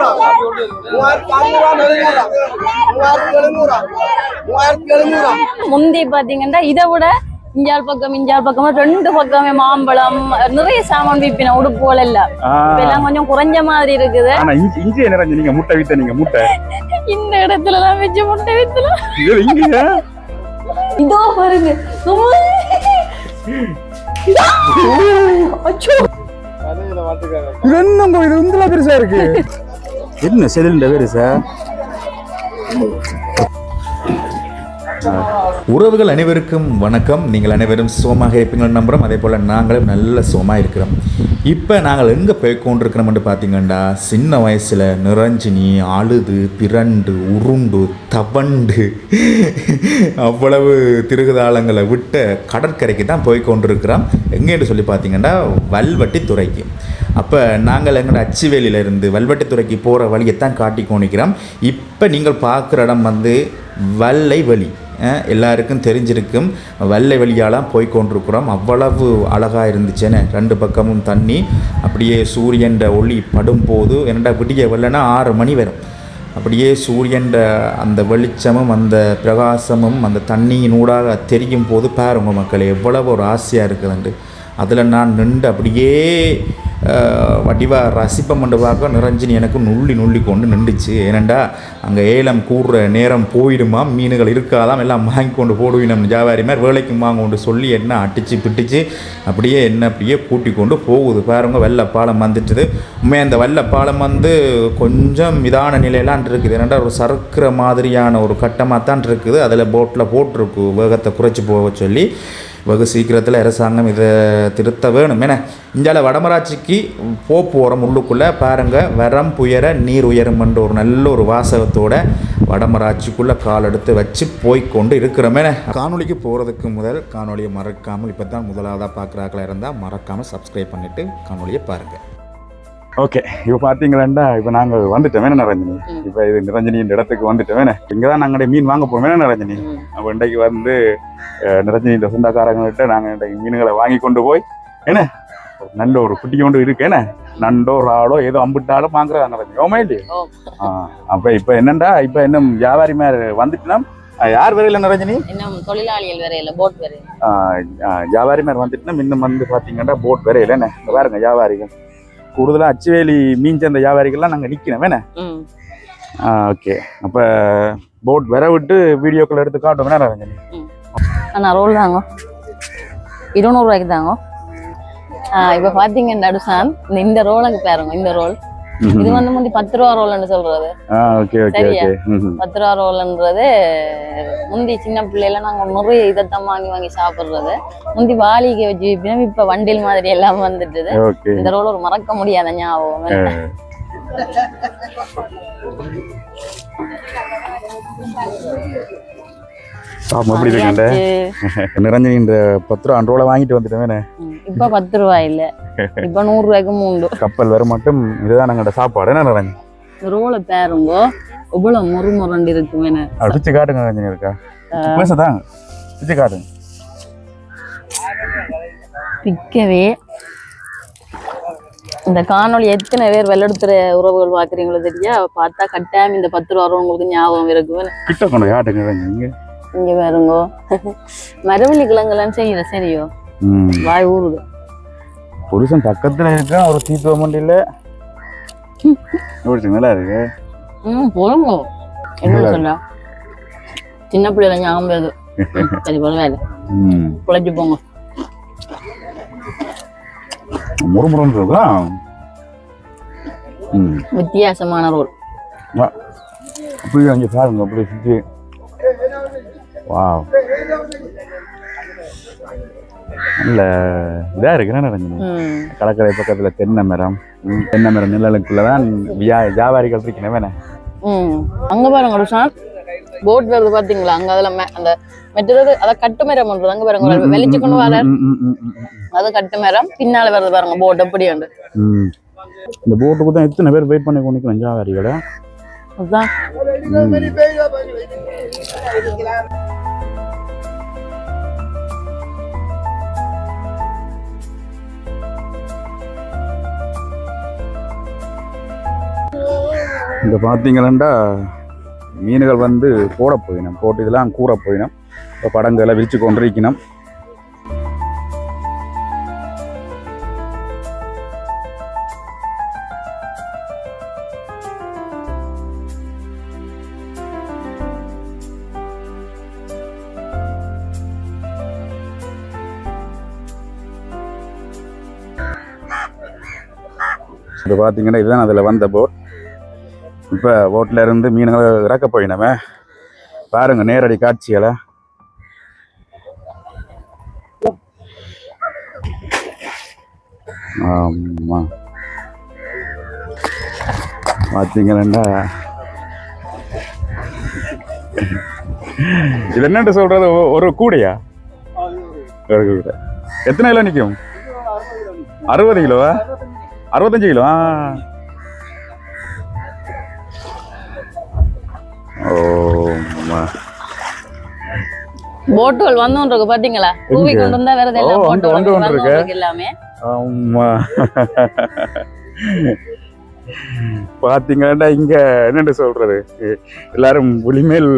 எழுநூறா மூவாயிரத்தி அறுநூறா எழுநூறா மூவாயிரத்தி எழுநூறா மூவாயிரத்தி எழுநூறா முந்தி பாத்தீங்கன்னா இதை விட இஞ்சால் பக்கம் இஞ்சால் பக்கம் ரெண்டு பக்கமே மாம்பழம் நிறைய சாமான் விப்பின உடுப்புகள் எல்லாம் எல்லாம் கொஞ்சம் குறைஞ்ச மாதிரி இருக்குது ஆனா இஞ்சி என்ன நீங்க முட்டை வித்த நீங்க முட்டை இந்த இடத்துல எல்லாம் வச்சு முட்டை வித்தலாம் இது பாருங்க இது என்ன இது பெருசா இருக்கு என்ன செலுரி சார் உறவுகள் அனைவருக்கும் வணக்கம். நீங்கள் அனைவரும் சோமாக இருப்பீங்கள் நம்புகிறோம் அதே போல் நாங்களும் நல்ல சோமாக இருக்கிறோம். இப்போ நாங்கள் எங்கே போய் கொண்டிருக்கிறோம்னு பார்த்தீங்கன்னா சின்ன வயசில் நிரஞ்சினி அழுது பிறண்டு உருண்டு தவண்டு அவ்வளவு திருகுதாளங்களை விட்ட கடற்கரைக்கு தான் போய் கொண்டிருக்கிறோம் எங்கேன்னு சொல்லி பார்த்தீங்கன்னா வல்வட்டி துறைக்கு அப்போ நாங்கள் எங்களோட அச்சுவேலியிலிருந்து வல்வெட்டுத்துறைக்கு போகிற வழியைத்தான் காட்டி கொண்டிருக்கிறோம். இப்போ நீங்கள் பார்க்குற இடம் வந்து வல்லை வழி எல்லாருக்கும் தெரிஞ்சிருக்கும். வெள்ளை வழியாலாம் போய் கொண்டிருக்கிறோம். அவ்வளவு அழகாக இருந்துச்சுன்னு ரெண்டு பக்கமும் தண்ணி. அப்படியே சூரியன் ஒளி படும்போது என்னடா விடிய வெள்ளனா ஆறு மணி வரும். அப்படியே சூரியன் அந்த வெளிச்சமும் அந்த பிரகாசமும் அந்த தண்ணியினூடாக தெரியும் போது பாருங்க மக்கள் எவ்வளவு ஒரு ஆசையாக இருக்குதுண்டு அதில் நான் நின்று அப்படியே வடிவாக ரசிப்ப மண்டபாக பார்க்க எனக்கு நுள்ளி நுள்ளி கொண்டு நின்றுச்சு. ஏனண்டா அங்கே ஏலம் கூடுற நேரம் போயிடுமா? மீன்கள் இருக்காதாம் எல்லாம் வாங்கி கொண்டு போடுவினம் ஜாவாரி மாதிரி வேலைக்கு வாங்கொண்டு சொல்லி என்ன அடிச்சு பிடிச்சு அப்படியே என்ன அப்படியே கூட்டி கொண்டு போகுது. பாருங்க வெள்ளை பாலம் வந்துட்டுது. உண்மையாக அந்த வெள்ளை பாலம் வந்து கொஞ்சம் இதான நிலையெல்லாம் இருக்குது. ஏனண்டா ஒரு சறுக்கிற மாதிரியான ஒரு கட்டமாக தான் இருக்குது. அதில் போட்டில் போட்டிருக்கு. வேகத்தை குறைச்சி போக சொல்லி வெகு சீக்கிரத்தில் அரசாங்கம் இதை திருத்த வேணும். ஏன்னா இந்தியாவில் வடமராட்சிக்கு போக போகிறோம் உள்ளுக்குள்ளே பாருங்கள் வரம் புயர நீர் உயரும்ன்ற ஒரு நல்ல ஒரு வாசகத்தோட வடமராட்சிக்குள்ளே கால் எடுத்து வச்சு போய்க்கொண்டு இருக்கிறோமே. காணொலிக்கு போகிறதுக்கு முதல் காணொலியை மறக்காமல் இப்போ தான் முதலாவதாக பார்க்குறாக்களா இருந்தால் மறக்காமல் சப்ஸ்கிரைப் பண்ணிவிட்டு காணொலியை பாருங்கள் ஓகே இப்போ பார்த்தீங்களா இப்போ நாங்கள் வந்துட்டோம். வேணா நிரஞ்சனி இப்போ இது நிரஞ்சனி இந்த இடத்துக்கு வந்துட்டோம். வேணே? இங்கே தான் நாங்கள் மீன் வாங்க போவோம் வேணா நிரஞ்சனி அப்போ இன்றைக்கு வந்து நிரஞ்சனி இந்த சொந்தக்காரங்கள்ட்ட நாங்கள் இன்றைக்கு மீன்களை வாங்கி கொண்டு போய் என்ன நல்ல ஒரு குட்டி கொண்டு இருக்கு. என்ன நண்டோ ராடோ ஏதோ அம்பிட்டாலும் வாங்குறதா நிரஞ்சனி ஓமா இல்லையா. ஆ அப்போ இப்போ என்னண்டா? இப்போ இன்னும் வியாபாரி மாதிரி வந்துட்டுனா யார் வரையில நிரஞ்சனி இன்னும் தொழிலாளிகள் வரையில போட் வரையில. வியாபாரி மாதிரி வந்துட்டுனா இன்னும் வந்து பார்த்தீங்கன்னா போட் வரையில. என்ன பாருங்க வியாபாரிகள். கூடுதலாக அச்சுவேலி மீன் சேர்ந்த வியாபாரிகள்லாம் நாங்கள் நிற்கிறோம் வேணே? ஓகே. அப்போ போட் வர விட்டு வீடியோக்கள் எடுத்து காட்டும் வேணா ரஞ்சனி? அண்ணா ரோல் தாங்க. இருநூறுவாய்க்கு தாங்க. இப்போ பார்த்தீங்கன்னா நடுசான் இந்த இந்த ரோலுக்கு பாருங்க இந்த ரோல் இது வந்து முந்தி பத்து ரூபா ரோல்னு சொல்றது. சரியா? பத்து ரூபா ரோல்ன்றது முந்தி சின்ன பிள்ளைல நாங்க நிறைய இதைத்தான் வாங்கி வாங்கி சாப்பிடுறது. முந்தி வாளிகை வச்சு இப்ப வண்டில் மாதிரி எல்லாம் வந்துட்டுது. ஓகே. இந்த ரோல் ஒரு மறக்க முடியாத ஞாபகம். நிரஞ்சனி இந்த பத்து ரூபா ரூபா வாங்கிட்டு வந்துட்டேன் இப்ப பத்து ரூபாய் இல்ல. இப்ப நூறு ரூபாய்க்கு மூண்டு. கப்பல் வர மட்டும் இதுதான் நாங்களோட சாப்பாடு. என்ன ரோலை பாருங்க. இவ்வளவு முறு முரண்டு இருக்கு வேணா அப்படி பிச்சு காட்டுங்க நிரஞ்சனி இருக்கா? பேசதான் பிச்சு காட்டுங்க. பிக்கவே இந்த காணொளி எத்தனை பேர் வெள்ளெடுத்துற உறவுகள் பாக்குறீங்களோ தெரியா? பார்த்தா கட்டாயம் இந்த பத்து ரூபா உங்களுக்கு ஞாபகம் இருக்கு கிட்ட கொண்டு நிரஞ்சனி இங்க. பாருங்க. மரவள்ளி கிழங்குலாம் செய்யல சரியோ? வாய் ஊறுது. புருஷன் பக்கத்துல இருக்கா ஒரு தீத்துவ மண்டியில எப்படி நல்லா இருக்கு. ம் போதுங்க என்ன சொல்ல சின்ன? பிள்ளைல ஞாபகம் வருது. சரி ம். குழைச்சு போங்க. முறுமுறுன்னு இருக்கா ம். வித்தியாசமான ரோல். அப்படியே அங்கே பாருங்க அப்படியே சுற்றி வா நல்ல இதாக இருக்கு. ரஞ்சனி? கடற்கரை பக்கத்தில் தென்னை மரம் தென்னை மரம் நிழலுக்குள்ள தான் வியா வியாபாரிகள் இருக்கணும். ம். அங்க பாருங்க ருஷான். போட் வருது பாத்தீங்களா? அங்க அதுல மே- அந்த மெட்டது அத கட்டு மரம் பண்றது அங்க பாருங்க வெளிச்சு கொண்டு வர. அது கட்டு மரம். பின்னால வருது பாருங்க போட் எப்படி உண்டு ம். இந்த போட்டுக்கு தான் எத்தனை பேர் வெயிட் பண்ணி கொண்டு வியாபாரிகளை? அதுதான் இந்த பார்த்தீங்களா மீன்கள் வந்து போட போயினோம். போட்டு இதெல்லாம் கூற போயினோம். இப்போ படங்களை விரிச்சு கொண்டிருக்கணும் இப்போ பார்த்தீங்கன்னா இதுதான் அதில் வந்த போட் இப்போ ஓட்டில் இருந்து மீன்களை இறக்க போயினவன் பாருங்கள் நேரடி காட்சிகளை. ஆமாம் பார்த்தீங்கன்னா இது என்னட்டு சொல்றது? ஒரு கூடையா? ஒரு கூடை. எத்தனை கிலோ நிற்கும் அறுபது கிலோவா? அறுபத்தஞ்சு கிலோ. ஆ. போட்டுகள் வந்தோன்றிருக்கு பாத்தீங்களா? கூவி கொண்டு வந்தா வேற எல்லாம் வந்து- போட்டு வந்து கொண்டிருக்கு. வந்தோன்றிருக்கு எல்லாமே. ஆமா. பாத்தீங்கன்னா இங்க என்னன்னு சொல்றது? எல்லாரும் புலிமேல்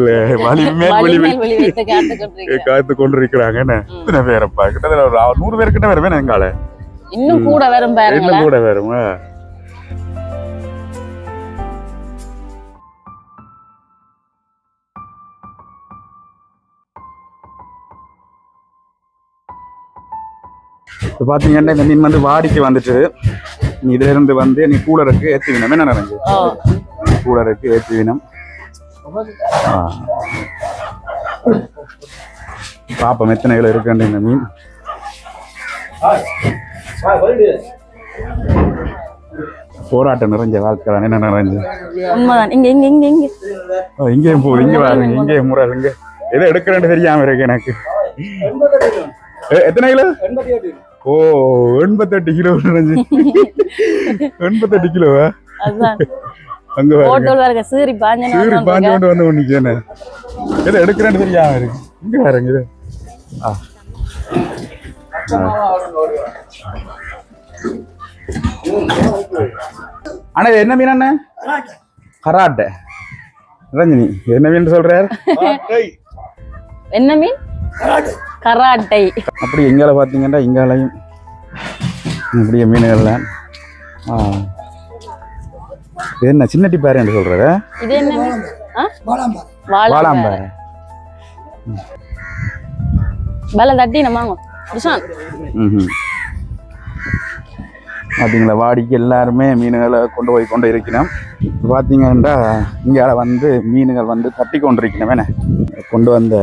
வலிமேல் புலி வலிமேல் வெளி வைத்து காத்துக்கிட்டு காத்து கொண்டிருக்கிறாங்க. என்ன? ம். இத்தனை பேரப்பா கிட்டத்தட்ட ஒரு நூறு பேர் கிட்ட வருவேன் எங்கால இன்னும் கூட வரும் பாருங்களா இன்னும் கூட வருமா இப்போ பார்த்தீங்கன்னா இந்த மீன் வந்து வாடிக்கு வந்துட்டு. நீ இதுல இருந்து வந்து நீ கூலருக்கு ஏற்றுவினம் என்ன நடந்து கூலருக்கு ஏற்றுவினம் பாப்போம் எத்தனை கிலோ இருக்குன்ற இந்த மீன்? போராட்டம் நிறைஞ்ச வாழ்க்கை என்ன நிறைஞ்சு உண்மைதான். இங்க இங்க இங்க இங்க. இங்கேயும் போகுது இங்கே வாருங்க இங்கேயும் முறை இங்க. எதை எடுக்கிறேன்னு தெரியாம இருக்கு எனக்கு. எத்தனை கிலோ? ஓ எண்பத்தெட்டு கிலோ எண்பத்தெட்டு கிலோவா அங்க பாருங்க. சீரி பாஞ்சன சீரி பாஞ்சு கொண்டு வந்து ஒண்ணுச்சு என்ன எதை எடுக்கிறேன்னு தெரியாம இருக்கு இங்க பாருங்க இது. என்ன மீன் அண்ணா? கராட்டை. ரஞ்சினி என்ன மீன் சொல்றாரு? என்ன மீன்? கராட்டை. அப்படி எங்கால பார்த்தீங்கன்னா இங்காலையும் இப்படியே மீன்கள்லாம். இது என்ன சின்னட்டி பாரு என்று சொல்றது? இது? வாழாம்பாறை வாழாம்பழம் வாழாம்பாரு பல தட்டி நம்ம பார்த்தீங்களா வாடிக்கு எல்லாருமே மீன்களை கொண்டு போய் கொண்டு இருக்கணும். பார்த்தீங்கன்னா இங்கே வந்து மீன்கள் வந்து தட்டி கொண்டு இருக்கணும் கொண்டு வந்த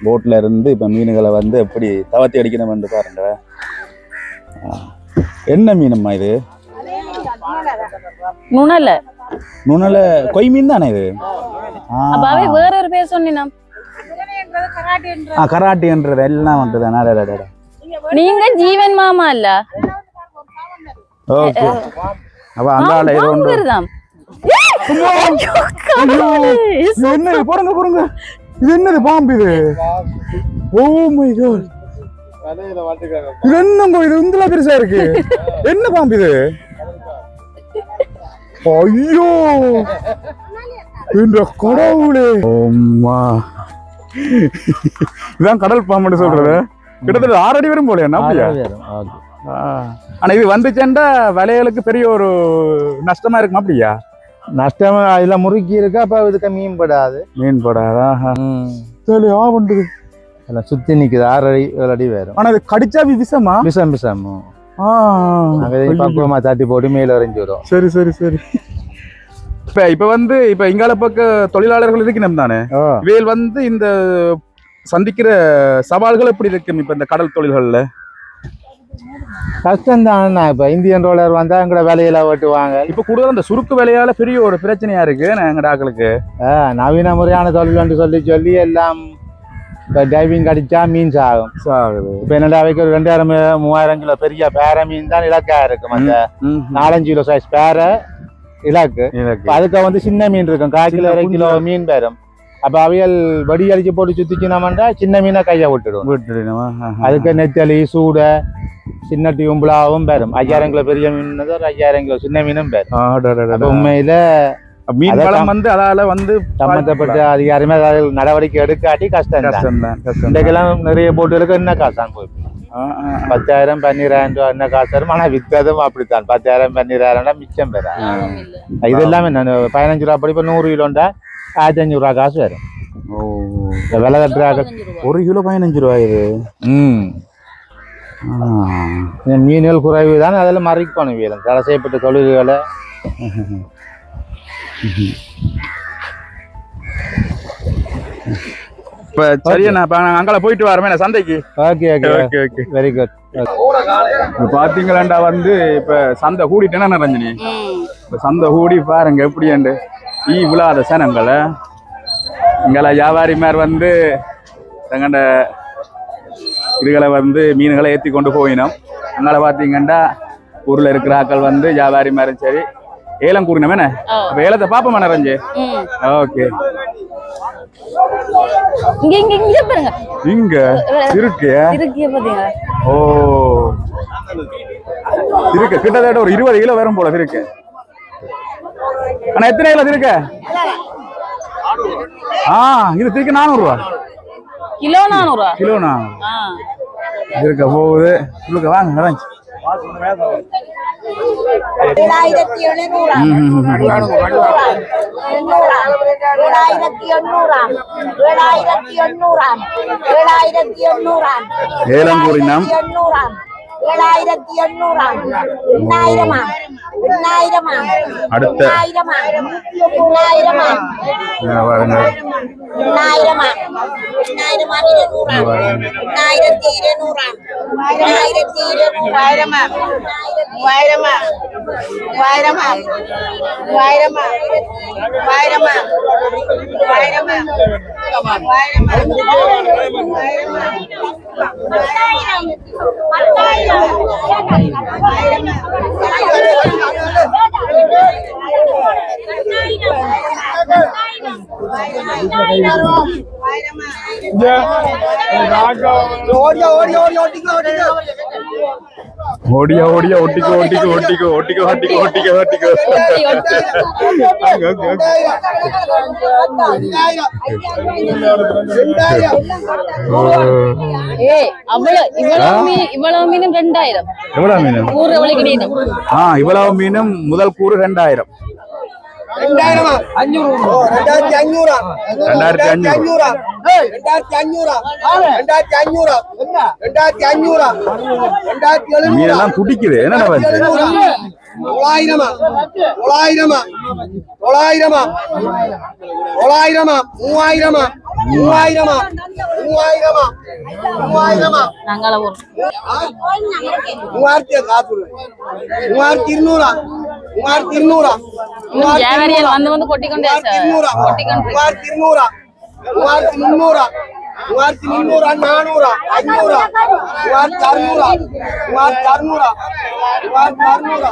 போட்டில் இருந்து இப்போ மீன்களை வந்து எப்படி தவத்தி அடிக்கணும்னு பாருங்க ஆ. என்ன மீனம்மா இது? நுணல. நுணல கொய் மீன் தானே இது? வேற ஒரு பேர் சொன்னா கராட்டின்றது எல்லாம் வந்துது அடடடட. நீங்க ஜீவன் மாமா இல்ல ஓகே. அப்ப ஒன்று. பாம்புதான் இது என்னது போறங்க போறங்க இது என்னது பாம்பு இது? ஓ மை காட் இது என்னங்க இது இந்தல பெருசா இருக்கு. என்ன பாம்பு இது? ஐயோ. இந்த கடவுளே. ஓம்மா இதான் கடல் பாம்புன்னு சொல்றது. கிட்டத்தட்ட ஆறு அடி வரும் போல என்ன அப்படியா. ஆனா இது வந்துச்சேன்டா வலைகளுக்கு பெரிய ஒரு நஷ்டமா இருக்குமா அப்படியா? நஷ்டம் அதில் முறுக்கி இருக்கு? அப்போ இதுக்கு மீன் படாது. மீன் போடாதா? சரி ஆ பண்ணுது எல்லாம் சுற்றி நிற்குது ஆறு அடி ஏழு அடி வேறும். ஆனா இது கடிச்சா விஷமா? விஷம் விஷம். பக்குவமாக தட்டி போட்டு மேலே எறிஞ்சு விடும். சரி சரி சரி. இப்ப இப்ப வந்து இப்ப இங்கால பக்க தொழிலாளர்கள் இருக்கணும் தானே? இவையில் வந்து இந்த சந்திக்கிற சவால்கள் எப்படி இருக்கும் இப்ப இந்த கடல் தொழில்கள்ல? கஷ்டம் தான் இப்போ இந்தியன் ரோலர் வந்தால் எங்களோட வேலையில வெட்டுவாங்க இப்ப கூடுதல் இந்த சுருக்கு வேலையால பெரிய ஒரு பிரச்சனையா இருக்கு எங்க ஆக்களுக்கு? நவீன முறையான தொழில் சொல்லி சொல்லி எல்லாம் இப்போ டைவிங் அடிச்சா மீன் சாகும். சாகுது. இப்போ என்னடா ஒரு ரெண்டாயிரம் மூவாயிரம் கிலோ பெரிய பேர மீன் தான் இலக்கா இருக்கும் அந்த நாலஞ்சு கிலோ சைஸ் பேர இலக்கு. அதுக்கு வந்து சின்ன மீன் இருக்கும். கால் கிலோ அரை கிலோ மீன் பெறும் அப்ப அவியல் வடி அடிச்சு போட்டு சுத்திச்சினோம்னா சின்ன மீனை கையை விட்டுடும் விட்டுடுமா? அதுக்கு நெத்தலி சூடை சின்ன டியூம்புலாவும் பெறும் ஐயாயிரம் கிலோ பெரிய மீன் ஒரு ஐயாயிரம் கிலோ சின்ன மீனும் டா. உண்மையில மீன் பழம் வந்து அதால வந்து சம்பந்தப்பட்ட அதிகாரமே அதில் நடவடிக்கை எடுக்காட்டி கஷ்டம் கஷ்டம் தான் கஷ்டம் இன்றைக்கெல்லாம் நிறைய போட்டுகளுக்கு என்ன காசான் போய் பத்தாயிரம் பன்னிராயிரம் ரூபா என்ன காசு வரும் ஆனால் விற்கதும் அப்படித்தான். பத்தாயிரம் பன்னிராயிரம்னா மிச்சம் பெற இது எல்லாமே நான் பதினஞ்சு ரூபா படி இப்போ நூறு கிலோண்டா ஆயிரத்தி அஞ்சூறு ரூபா காசு வரும். விலை கட்டுறாங்க. ஒரு கிலோ பதினஞ்சு ரூபாய் இது. ம். மீன்கள் குறைவு தான் அதில் மறைக்கணும் வீரம் தடை செய்யப்பட்ட தொழில்களை. இப்ப சரியா நான் இப்ப நான் அங்கால போயிட்டு வரமே நான் சந்தைக்கு. Okay okay okay okay very good இப்ப பாத்தீங்களாண்டா வந்து இப்ப சந்தை கூடிட்டேன்னா ரஞ்சனி. இப்ப சந்தை கூடி பாருங்க எப்படியாண்டு ஈ விழாத சனங்களை இங்கெல்லாம் வியாபாரிமார் வந்து தங்கண்ட இதுகளை வந்து மீன்களை ஏற்றி கொண்டு போயினோம். அங்கால பார்த்தீங்கன்னா ஊரில் இருக்கிற ஆட்கள் வந்து வியாபாரிமாரும் சரி ஏலம் கூறினோம் என்ன. அப்போ ஏலத்தை பார்ப்போம் ம். ஓகே. இங்க இங்க பாருங்க. இருக்கு? ஓ. இருக்கு. கிட்டத்தட்ட ஒரு இருபது கிலோ வரும் போல இருக்கு. ஆனா எத்தனை கிலோ இருக்கு? ஆ இது திருக்கு நானூறு ரூபா கிலோ நானூறா? கிலோனா ஆ. இருக்க போகுது. உங்களுக்கு வாங்க வாங்க. ஏழாயிரத்தி எழுநூறாம் ஏழாயிரத்தி எண்ணூறாம் ஏழாயிரத்தி எண்ணூறாம் ஏழாயிரத்தி எண்ணூறாம் கூறினோம். எண்ணூறாம் ஏழாயிரத்தி எண்ணூறாம் எண்ணாயிரமாம் எண்ணாயிரமாம் அடுத்த. எண்ணாயிரமாம் எண்ணாயிரமாம் இங்க பாருங்க எண்ணாயிரமாம் எண்ணாயிரமாம் இருநூறாம் எண்ணாயிரத்தி இருநூறாம் எண்ணாயிரத்தி இருநூறாயிரமா மூவாயிரமா மூவாயிரமா மூவாயிரமா மூவாயிரமா மூவாயிரமா ஓடியா ஓடியா ஒட்டிக்கோ ஒட்டிக்கோ ஒட்டிக்கோ ஒட்டிக்கோ ஒட்டிக்கோ ஒட்டிக்கோ ஒட்டிக்கோ ஓகே எவ்வளவு மீன்? ஆ இவ்வளவு மீனும் முதல் கூறு ரெண்டாயிரம். ரெண்டாயிரத்தி அஞ்சூறா ரெண்டாயிரத்தி அஞ்சூறு. ரெண்டாயிரத்தி அஞ்சூறா ரெண்டாயிரத்தி அஞ்சூறா ரெண்டாயிரத்தி அஞ்சூறா ரெண்டாயிரத்தி எழுநூறு? மீனெல்லாம் துடிக்குது. என்னடா வந்து தொள்ளாயிரமா தொள்ளாயிரமா தொள்ளாயிரமா தொள்ளாயிரமா மூவாயிரமா மூவாயிரமா மூவாயிரமா மூவாயிரமா மூவாயிரத்தி காசு. மூவாயிரத்தி இருநூறா மூவாயிரத்தி இருநூறா மூவாயிரத்தி இருநூறா மூவாயிரத்தி இருநூறா மூவாயிரத்தி முன்னூறா மூவாயிரத்தி முன்னூறா நானூறா ஐநூறா மூவாயிரத்தி அறுநூறா மூவாயிரத்தி அறுநூறா மூவாயிரத்தி அறுநூறா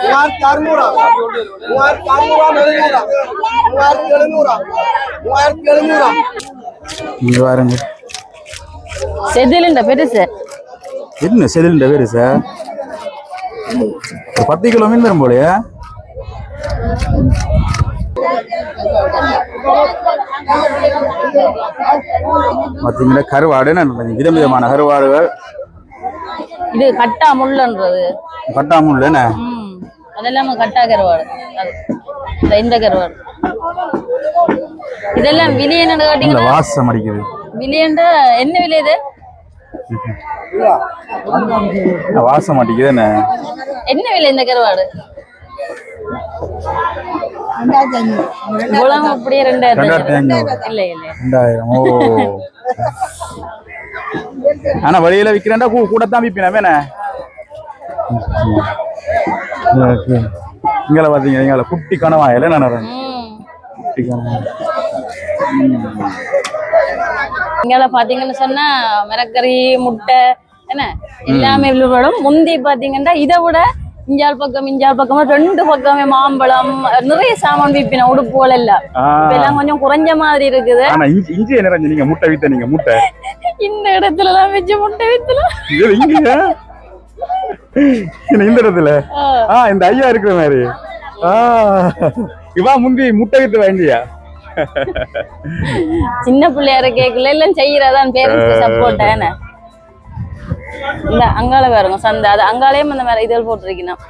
மூவாயிரத்தி அறுநூறா மூவாயிரத்தி அறுநூறா எழுநூறா மூவாயிரத்தி எழுநூறா மூவாயிரத்தி எழுநூறா. இங்க பாருங்க. செதிலுண்ட பெருசு என்ன செதில்ன்ற பேரு சார்? ஒரு பத்து கிலோ மீன் வரும் போலயா. பார்த்தீங்கன்னா கருவாடு என்ன விதம் விதமான கருவாடுகள். இது கட்டா முள்ளன்றது. கட்டாமுள்ள என்ன? ம். அதெல்லாம் கட்டா கருவாடு. இந்த கருவாடு. இதெல்லாம் விலை என்ன கேட்டீங்கன்னா வாசம் அடிக்குது. விலையண்ட என்ன விலை இது? வாசம் அடிக்குது என்ன? என்ன விலை இந்த கருவாடு? அப்படியே ரெண்டாயிரத்தி ரெண்டாயிரத்தி ஐநூறு. ஐநூறு. இல்ல இல்ல. ரெண்டாயிரம். ஓ. ஆனா வெளியில விக்கிறேன்டா கூ கூடத்தான் விப்பினா. என்ன? இங்கே குட்டி கனவா இல்லை நான் குட்டி கனவா இங்கால பாத்தீங்கன்னு சொன்னா மிரக்கறி முட்டை என்ன? எல்லாமே விழுவடும் முந்தி பாத்தீங்கன்னா இதை விட இஞ்சால் பக்கம் இஞ்சால் பக்கமா ரெண்டு பக்கமே மாம்பழம் நிறைய சாமான் விப்பின உடுப்புகள் எல்லாம் ஆ. இப்ப எல்லாம் கொஞ்சம் குறைஞ்ச மாதிரி இருக்குது ஆனா இஞ்சி இஞ்சி என்ன ரஞ்சி நீங்க முட்டை வித்த நீங்க முட்டை இந்த இடத்துல எல்லாம் வச்சு முட்டை என்ன இந்த இடத்துல ஆ இந்த ஐயா இருக்கிற மாதிரி ஆ, இவா முந்தி முட்டை வித்து வாங்கியா சின்ன பிள்ளையார கேக்கல எல்லாம் செய்யறதான் பேரண்ட்ஸ் சப்போர்ட் இந்த அங்கால பாருங்க சந்தை. அது அங்காலையும் அந்த மாதிரி இதழ் போட்டிருக்கணும்.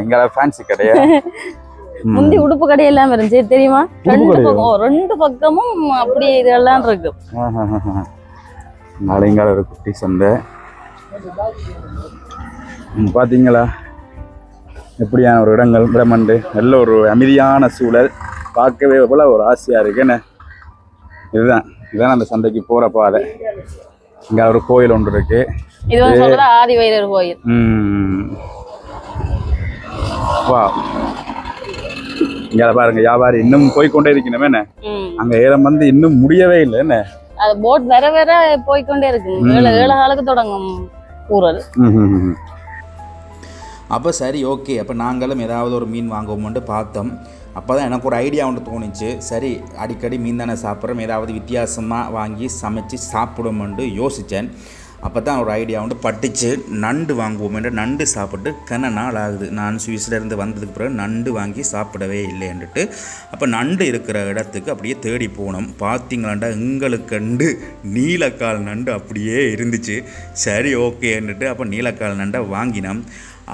எங்கள ஃபேன்சி கடையா? முந்தி உடுப்பு கடை எல்லாம் இருந்துச்சு தெரியுமா? ரெண்டு? பக்கம் ரெண்டு பக்கமும் அப்படி இதெல்லாம் இருக்கு. நாளைங்கால ஒரு குட்டி சந்தை. ம், பாத்தீங்களா? எப்படியான ஒரு இடங்கள் பிரமண்டு நல்ல ஒரு அமைதியான சூழல். பார்க்கவே எவ்வளோ ஒரு ஆசையா இருக்கு என்ன? இதுதான். இதுதான் அந்த சந்தைக்கு போற பாதை. இங்க ஒரு கோயில் ஒன்று இருக்கு. இது வந்து சொல்றது ஆதி வைரர் கோயில். வா. இங்க பாருங்க வியாபாரி இன்னும் போய்க்கொண்டே இருக்கணும் என்ன. அங்க ஏலம் வந்து இன்னும் முடியவே இல்லை என்ன? அது போட் வர வர போய்க்கொண்டே இருக்கு. ஏழு ஏழு காலுக்கு தொடங்கும் ஊரல். அப்போ சரி ஓகே. அப்போ நாங்களும் ஏதாவது ஒரு மீன் வாங்குவோம்னு பார்த்தோம். அப்போ தான் எனக்கு ஒரு ஐடியா ஒன்று தோணுச்சு. சரி அடிக்கடி மீன் தானே சாப்பிட்றோம். ஏதாவது வித்தியாசமாக வாங்கி சமைச்சு சாப்பிடுமென்று யோசித்தேன் அப்போ தான் ஒரு ஐடியா வந்து பட்டுச்சு. நண்டு வாங்குவோம் நண்டு சாப்பிட்டு கன நாள் ஆகுது. நான் சுவிஸ்லேருந்து வந்ததுக்கு பிறகு நண்டு வாங்கி சாப்பிடவே இல்லைன்ட்டு அப்போ நண்டு இருக்கிற இடத்துக்கு அப்படியே தேடி போனோம். பார்த்தீங்களாண்டா எங்களுக்கண்டு நீலக்கால் நண்டு அப்படியே இருந்துச்சு. சரி ஓகேன்னுட்டு அப்போ நீலக்கால் நண்டை வாங்கினோம்.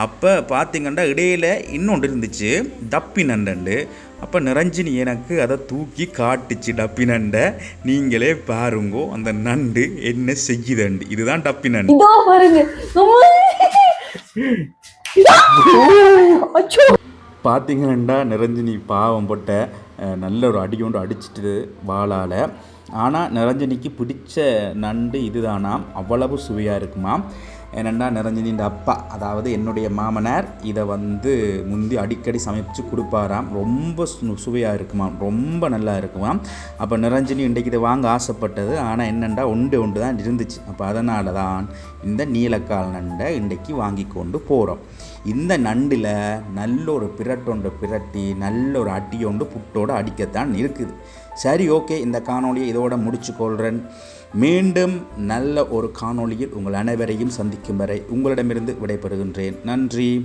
அப்போ பார்த்தீங்கன்னா இடையில இன்னொன்று இருந்துச்சு டப்பி நண்டண்டு. அப்போ நிரஞ்சினி எனக்கு அதை தூக்கி காட்டுச்சு டப்பி நண்டை. நீங்களே பாருங்கோ அந்த நண்டு என்ன செய்யுதண்டு. இதுதான் டப்பி நண்டு. இதோ பாருங்க. பார்த்தீங்கன்னா நிரஞ்சினி பாவம் போட்ட நல்ல ஒரு அடி கொண்டு அடிச்சிட்டு வாளால். ஆனால் நிரஞ்சனிக்கு பிடிச்ச நண்டு இதுதானாம். அவ்வளவு சுவையாக இருக்குமாம். ஏனெண்டா நிரஞ்சனின் அப்பா அதாவது என்னுடைய மாமனார் இதை வந்து முந்தி அடிக்கடி சமைச்சு கொடுப்பாராம். ரொம்ப சு சுவையாக இருக்குமாம். ரொம்ப நல்லா இருக்குமாம். அப்போ நிரஞ்சனி இன்றைக்கு இதை வாங்க ஆசைப்பட்டது. ஆனால் என்னெண்டா உண்டு உண்டு தான் இருந்துச்சு. அப்போ அதனால தான் இந்த நீலக்கால் நண்டை இன்றைக்கு வாங்கி கொண்டு போகிறோம் இந்த நண்டில் நல்ல ஒரு பிரட்டொண்டு பிரட்டி நல்ல ஒரு அடியொண்டு புட்டோடு அடிக்கத்தான் இருக்குது. சரி ஓகே. இந்த காணொளியை இதோட முடிச்சு கொள்கிறேன் மீண்டும் நல்ல ஒரு காணொளியில் உங்கள் அனைவரையும் சந்திக்கும் வரை உங்களிடமிருந்து விடைபெறுகின்றேன். நன்றி.